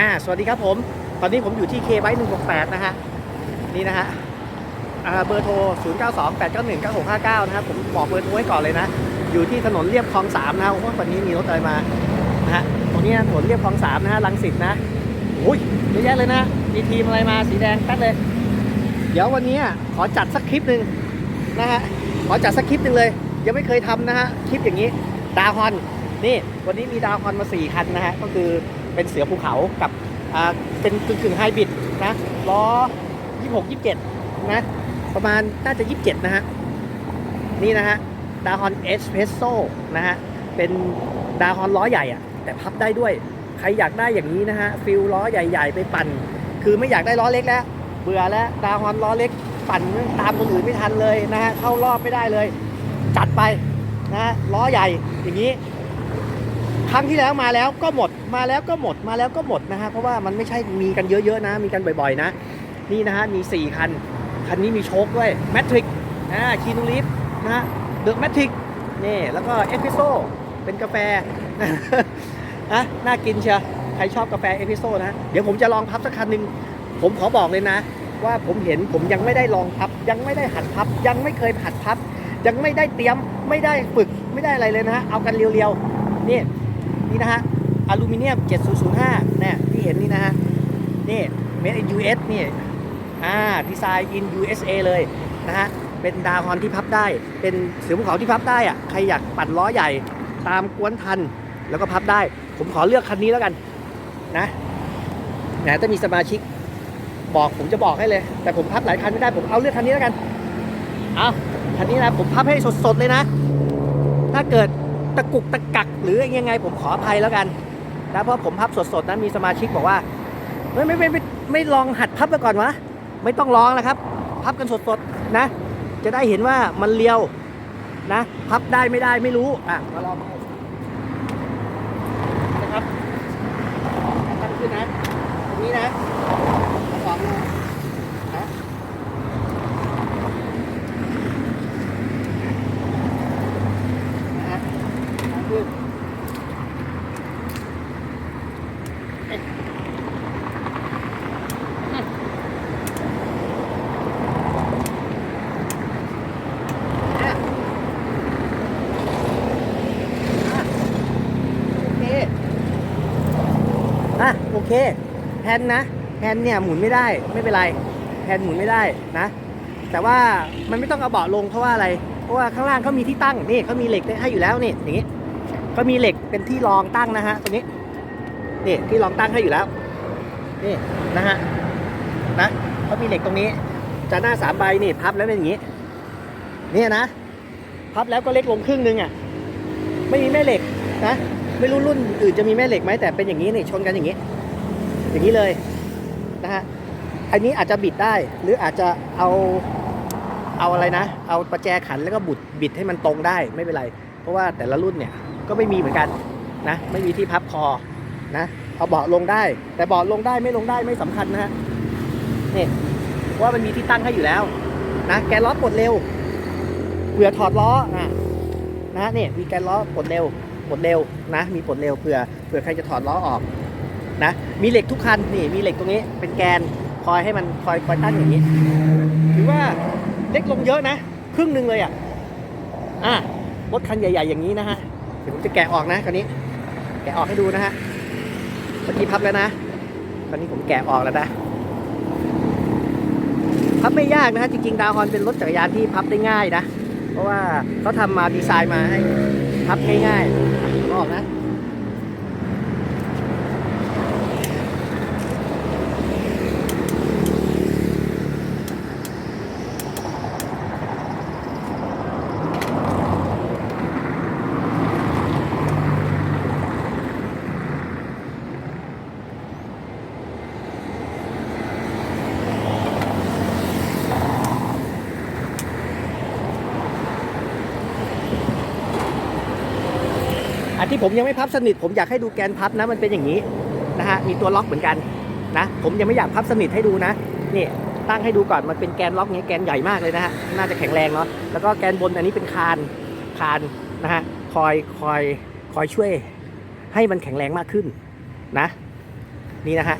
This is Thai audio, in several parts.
อ่าสวัสดีครับผม ตอนนี้ผมอยู่ที่เคไบหนึ่งหกแปดนะฮะ นี่นะฮะอ่าเบอร์โทร 0 9 2 8 9 1 9 6 5 9 นะครับ ผมบอกเบอร์โทรไว้ก่อนเลยนะ อยู่ที่ถนนเรียบคลองสามนะโอ้โหวันนี้มีรถอะไรมานะฮะ ตรงนี้ถนนเรียบคลองสามนะฮะรังสิตนะโอ้ยเยอะแยะเลยนะ มีทีมอะไรมาสีแดงแป๊ดเลย เดี๋ยววันนี้ขอจัดสักคลิปหนึ่งนะฮะ ขอจัดสักคลิปหนึ่งเลย ยังไม่เคยทำนะฮะ คลิปอย่างนี้ ดาวฮอน นี่ วันนี้มีดาวฮอนมา4คันนะฮะ ก็คือ เป็นเสือภูเขากับเป็นกึ่งกึ่งไฮบริดนะล้อ 26 27 นะ ประมาณน่าจะ 27 นะฮะ นี่นะฮะดาวฮอนเอสเพรสโซนะฮะ เป็นดาวฮอนล้อใหญ่อะแต่พับได้ด้วย ใครอยากได้อย่างนี้นะฮะ ฟิลล้อใหญ่ๆ ไปปั่น คือไม่อยากได้ล้อเล็กแล้ว เบื่อแล้วดาวฮอนล้อเล็ก ปั่นตามคนอื่นไม่ทันเลยนะฮะ เข้ารอบไม่ได้เลย จัดไปนะฮะล้อใหญ่อย่างนี้ ครั้งที่แล้วมาแล้วก็หมดมาแล้วก็หมดมาแล้วก็หมดนะฮะเพราะว่ามันไม่ใช่มีกันเยอะๆนะ มีกันบ่อยๆนะ นี่นะฮะมี 4 คัน คันนี้มีโชคด้วยแมทริกอ่าคีนูลิฟนะฮะเดอะแมทริกนี่แล้วก็เอสเพรสโซเป็นกาแฟนะน่ากินเชียวใครชอบกาแฟเอสเพรสโซนะ เดี๋ยวผมจะลองพับสักคันหนึ่งผมขอบอกเลยนะ ว่าผมเห็นผมยังไม่ได้ลองพับ ยังไม่ได้หัดพับ ยังไม่เคยหัดพับ ยังไม่ได้เตรียมไม่ได้ฝึกไม่ได้อะไรเลยนะฮะเอากันเรียวๆนี่ นี่นะฮะอลูมิเนียม 7005เนี่ยที่เห็นนี่นะฮะ นี่ made in US นี่ อ่า ดีไซน์ in USA เลยนะฮะ เป็นดาวฮอนที่พับได้ เป็นเสือภูเขาที่พับได้อะใครอยากปั่นล้อใหญ่ตามกวนทัน แล้วก็พับได้ ผมขอเลือกคันนี้แล้วกันนะแหมถ้ามีสมาชิกบอกผมจะบอกให้เลย แต่ผมพับหลายคันไม่ได้ ผมเอาเลือกคันนี้แล้วกัน เอาคันนี้นะผมพับให้สดๆเลยนะ ถ้าเกิด ตะกุกตะกัก หรือยังไงผมขออภัยแล้วกันนะเพราะผมพับสดๆนะมีสมาชิกบอกว่าไม่ไม่ไม่ไม่ไม่ลองหัดพับไปก่อนวะไม่ต้องลองนะครับ พับกันสดๆนะ จะได้เห็นว่ามันเลียวนะ พับได้ไม่ได้ไม่รู้อะมาลองนะครับตั้งขึ้นนะตรงนี้นะสองนะนะนะฮะตั้งขึ้น อะโอเคอะโอเคแฮนนะแฮนเนี่ยหมุนไม่ได้ไม่เป็นไรแฮนหมุนไม่ได้นะ แต่ว่ามันไม่ต้องเอาเบาะลงเพราะว่าอะไร เพราะว่าข้างล่างเขามีที่ตั้งนี่เขามีเหล็กให้อยู่แล้วนี่อย่างนี้เขามีเหล็กเป็นที่รองตั้งนะฮะตรงนี้ นี่ที่รองตั้งให้อยู่แล้วนี่นะฮะนะเขามีเหล็กตรงนี้จะหน้าสามใบนี่พับแล้วเป็นอย่างนี้เนี่ยนะพับแล้วก็เล็กลงครึ่งนึงอะไม่มีแม่เหล็กนะไม่รู้รุ่นอื่นจะมีแม่เหล็กไหมแต่เป็นอย่างนี้นี่ชนกันอย่างนี้ อย่างนี้เลยนะฮะอันนี้อาจจะบิดได้หรืออาจจะเอาเอาอะไรนะ เอาประแจขันแล้วก็บุดบิดให้มันตรงได้ไม่เป็นไร เพราะว่าแต่ละรุ่นเนี่ยก็ไม่มีเหมือนกันนะไม่มีที่พับคอ นะเอาเบาะลงได้ แต่เบาะลงได้ไม่ลงได้ไม่สำคัญนะฮะนี่ว่ามันมีที่ตั้งให้อยู่แล้ว นะแกนล้อปลดเร็วเผื่อถอดล้ออะนะเนี่ยมีแกนล้อปลดเร็วปลดเร็วนะ มีปลดเร็วเผื่อเผื่อใครจะถอดล้อออกนะมีเหล็กทุกคันนี่มีเหล็กตรงนี้เป็นแกนคอยให้มันคอยคอยตั้งอย่างนี้ถือว่าเล็กลงเยอะนะ ครึ่งหนึ่งเลยอะอะรถคันใหญ่ ๆ อย่างนี้นะฮะเดี๋ยวผมจะแกะออกนะคันนี้ แกะออกให้ดูนะฮะ เมื่อกี้พับแล้วนะ ตอนนี้ผมแกะออกแล้วนะ พับไม่ยากนะฮะ จริงๆ ดาวฮอนเป็นรถจักรยานที่พับได้ง่ายนะ เพราะว่าเขาทำมาดีไซน์มาให้พับง่ายๆออกนะ ที่ผมยังไม่พับสนิท ผมอยากให้ดูแกนพับนะมันเป็นอย่างนี้นะฮะมีตัวล็อกเหมือนกันนะผมยังไม่อยากพับสนิทให้ดูนะนี่ตั้งให้ดูก่อนมันเป็นแกนล็อกนี้แกนใหญ่มากเลยนะฮะน่าจะแข็งแรงเนาะแล้วก็แกนบนอันนี้เป็นคานคานนะฮะคอยคอยคอยช่วยให้มันแข็งแรงมากขึ้นนะนี่นะฮะ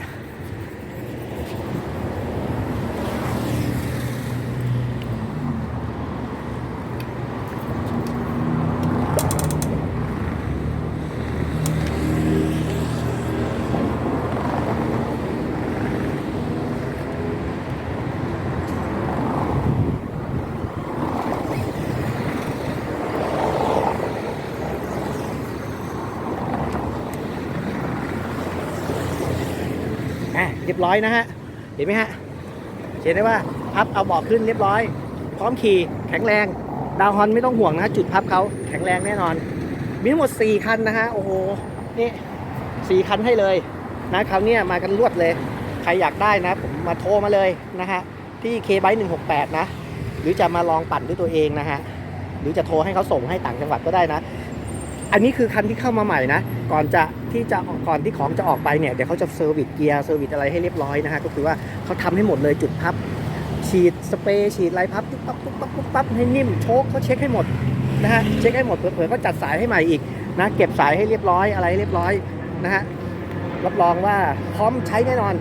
เรียบร้อยนะฮะ เห็นไหมฮะเห็นได้ว่าพับเอาเบาะขึ้นเรียบร้อย พร้อมขี่แข็งแรง ดาวฮอนไม่ต้องห่วงนะจุดพับเขาแข็งแรงแน่นอน มีทั้งหมด 4 คันนะฮะ โอ้โห นี่4คันให้เลยนะคราวเนี้ยมากันรวดเลย ใครอยากได้นะผมมาโทรมาเลยนะฮะ ที่เคไบ168นะ หรือจะมาลองปั่นด้วยตัวเองนะฮะ หรือจะโทรให้เขาส่งให้ต่างจังหวัดก็ได้นะ อันนี้คือคันที่เข้ามาใหม่นะ ก่อนจะที่จะก่อนที่ของจะออกไปเนี่ยเดี๋ยวเขาจะเซอร์วิสเกียร์เซอร์วิสอะไรให้เรียบร้อยนะฮะก็คือว่าเขาทำให้หมดเลยจุดพับ ฉีดสเปรย์ฉีดไรพับตุ๊บปั๊บตุ๊บปั๊บตุ๊บปั๊บให้นิ่มโชคเขาเช็คให้หมดนะฮะเช็คให้หมดเผื่อๆก็จัดสายให้ใหม่อีกนะเก็บสายให้เรียบร้อยอะไรเรียบร้อยนะฮะรับรองว่าพร้อมใช้แน่นอน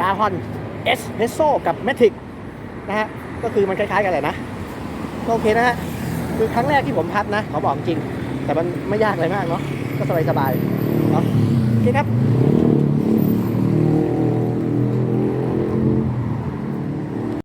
ดาฮอนเอสเ s โซกับแมทริกนะฮะก็คือมันคล้ายๆกันแหละนะโอเคนะฮะคือครั้งแรกที่ผมพับนะขอบอกจริง แต่มันไม่ยากอะไรมากเนาะก็สบายๆเนาะโอเคครับ